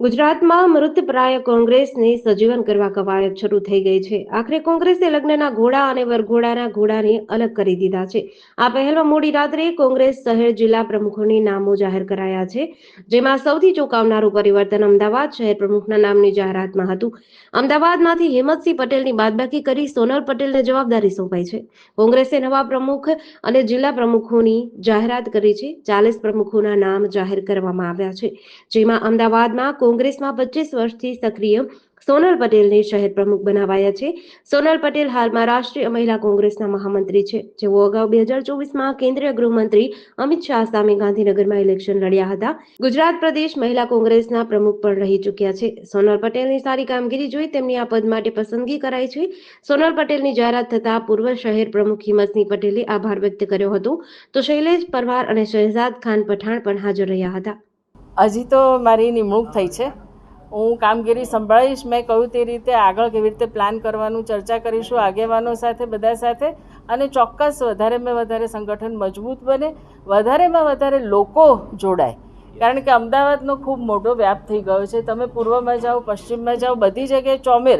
ગુજરાતમાં મૃતપ્રાય કોંગ્રેસની સજીવન કરવા કવાયત શરૂ થઈ ગઈ છે. આખરે કોંગ્રેસે લગ્નના ઘોડા અને વરઘોડાના ઘોડાને અલગ કરી દીધા છે. આ પહેલમાં મોડી રાત્રે કોંગ્રેસ શહેર જિલ્લા પ્રમુખોની નામો જાહેર કરાયા છે, જેમાં સૌથી ચોંકાવનારું પરિવર્તન અમદાવાદ શહેર પ્રમુખના નામની જાહેરાતમાં હતું. અમદાવાદમાંથી હેમંતસિંહ પટેલની બાદબાકી કરી સોનલ પટેલને જવાબદારી સોંપાઈ છે. કોંગ્રેસે નવા પ્રમુખ અને જિલ્લા પ્રમુખોની જાહેરાત કરી છે. ચાલીસ પ્રમુખોના નામ જાહેર કરવામાં આવ્યા છે, જેમાં અમદાવાદમાં કોંગ્રેસમાં પચીસ વર્ષથી સક્રિય સોનલ પટેલને શહેર પ્રમુખ બનાવાયા છે. સોનલ પટેલ હાલમાં રાષ્ટ્રીય મહિલા કોંગ્રેસના મહામંત્રી છે. જેઓ અગાઉ બે હજાર ચોવીસમાં કેન્દ્રીય ગૃહમંત્રી અમિત શાહ સામે ગાંધીનગરમાં ઇલેક્શન લડ્યા હતા. ગુજરાત પ્રદેશ મહિલા કોંગ્રેસના પ્રમુખ પણ રહી ચૂક્યા છે. સોનલ પટેલની સારી કામગીરી જોઈ તેમની આ પદ માટે પસંદગી કરાઈ છે. સોનલ પટેલની જાહેરાત થતા પૂર્વ શહેર પ્રમુખ હિંમતસિંહ પટેલે આભાર વ્યક્ત કર્યો હતો. તો શૈલેષ પરમાર અને શહેજાદ ખાન પઠાણ પણ હાજર રહ્યા હતા. હજી તો મારી નિમણૂક થઈ છે. હું કામગીરી સંભાળીશ, મેં કહ્યું તે રીતે આગળ કેવી રીતે પ્લાન કરવાનું, ચર્ચા કરીશું, આગેવાનો સાથે, બધા સાથે અને ચોક્કસ વધારેમાં વધારે સંગઠન મજબૂત બને વધારેમાં વધારે લોકો જોડાય. કારણ કે અમદાવાદનો ખૂબ મોટો વ્યાપ થઈ ગયો છે. તમે પૂર્વમાં જાઓ, પશ્ચિમમાં જાઓ, બધી જગ્યાએ ચોમેર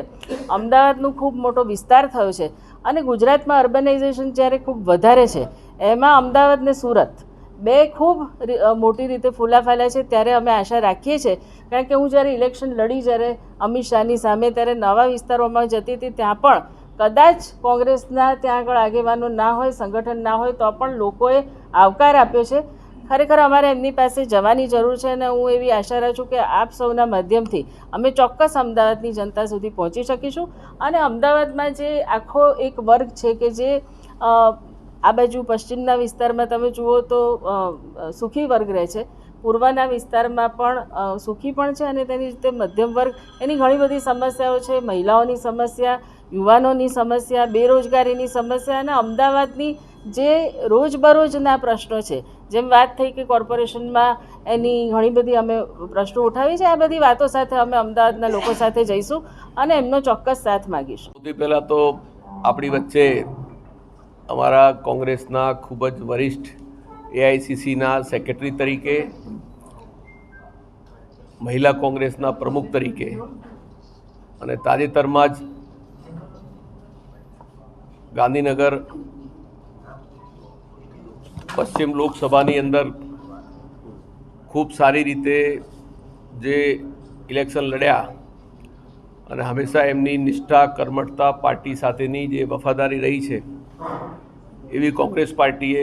અમદાવાદનું ખૂબ મોટો વિસ્તાર થયો છે અને ગુજરાતમાં અર્બનાઇઝેશન જ્યારે ખૂબ વધારે છે, એમાં અમદાવાદ ને સુરત બે ખૂબ મોટી રીતે ફૂલા ફેલાય છે, ત્યારે અમે આશા રાખીએ છીએ. કારણ કે હું જ્યારે ઇલેક્શન લડી જ્યારે અમિત શાહની સામે ત્યારે નવા વિસ્તારોમાં જતી હતી, ત્યાં પણ કદાચ કોંગ્રેસના ત્યાં આગળ આગેવાનો ના હોય, સંગઠન ના હોય, તો પણ લોકોએ આવકાર આપ્યો છે. ખરેખર અમારે એમની પાસે જવાની જરૂર છે અને હું એવી આશા રાખું કે આપ સૌના માધ્યમથી અમે ચોક્કસ અમદાવાદની જનતા સુધી પહોંચી શકીશું. અને અમદાવાદમાં જે આખો એક વર્ગ છે કે જે આ બાજુ પશ્ચિમના વિસ્તારમાં તમે જુઓ તો સુખી વર્ગ રહે છે. પૂર્વના વિસ્તારમાં પણ સુખી પણ છે અને તેની રીતે મધ્યમ વર્ગ. એની ઘણી બધી સમસ્યાઓ છે. મહિલાઓની સમસ્યા, યુવાનોની સમસ્યા, બેરોજગારીની સમસ્યા અને અમદાવાદની જે રોજબરોજના પ્રશ્નો છે. જેમ વાત થઈ કે કોર્પોરેશનમાં એની ઘણી બધી અમે પ્રશ્નો ઉઠાવી છે. આ બધી વાતો સાથે અમે અમદાવાદના લોકો સાથે જઈશું અને એમનો ચોક્કસ સાથ માગીશું. સૌથી પહેલાં તો આપણી વચ્ચે અમારા કોંગ્રેસના ખૂબ જ વરિષ્ઠ એઆઈસીસીના સેક્રેટરી તરીકે, મહિલા કોંગ્રેસના પ્રમુખ તરીકે અને તાજેતરમાં જ ગાંધીનગર પશ્ચિમ લોકસભાની અંદર ખૂબ સારી રીતે જે ઇલેક્શન લડ્યા અને હંમેશા એમની નિષ્ઠા, કર્મઠતા પાર્ટી સાથેની જે વફાદારી રહી છે, એવી કોંગ્રેસ પાર્ટીએ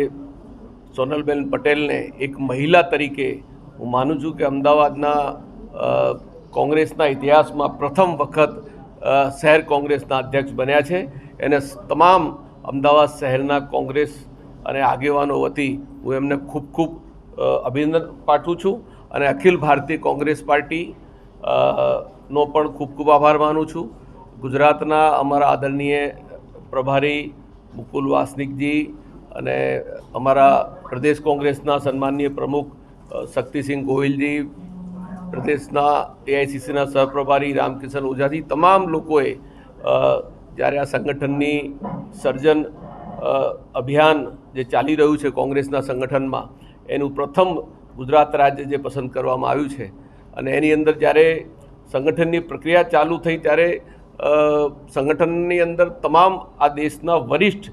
સોનલબેન પટેલને એક મહિલા તરીકે હું માનું છું કે અમદાવાદના કોંગ્રેસના ઇતિહાસમાં પ્રથમ વખત શહેર કોંગ્રેસના અધ્યક્ષ બન્યા છે. એને તમામ અમદાવાદ શહેરના કોંગ્રેસ અને આગેવાનો વતી હું એમને ખૂબ ખૂબ અભિનંદન પાઠવું છું. અને અખિલ ભારતીય કોંગ્રેસ પાર્ટી નો પણ ખૂબ ખૂબ આભાર માનું છું. ગુજરાતના અમારા આદરણીય પ્રભારી મુકુલ વાસનિકજી અને અમારા પ્રદેશ કોંગ્રેસના સન્માનીય પ્રમુખ શક્તિસિંહ ગોહિલજી, પ્રદેશના એઆઈસીસીના સહપ્રભારી રામકિશન ઓઝાજી, તમામ લોકોએ જ્યારે આ સંગઠનની સર્જન અભિયાન જે ચાલી રહ્યું છે કોંગ્રેસના સંગઠનમાં, એનું પ્રથમ ગુજરાત રાજ્ય જે પસંદ કરવામાં આવ્યું છે અને એની અંદર જ્યારે સંગઠનની પ્રક્રિયા ચાલુ થઈ ત્યારે સંગઠનની અંદર તમામ આ દેશના વરિષ્ઠ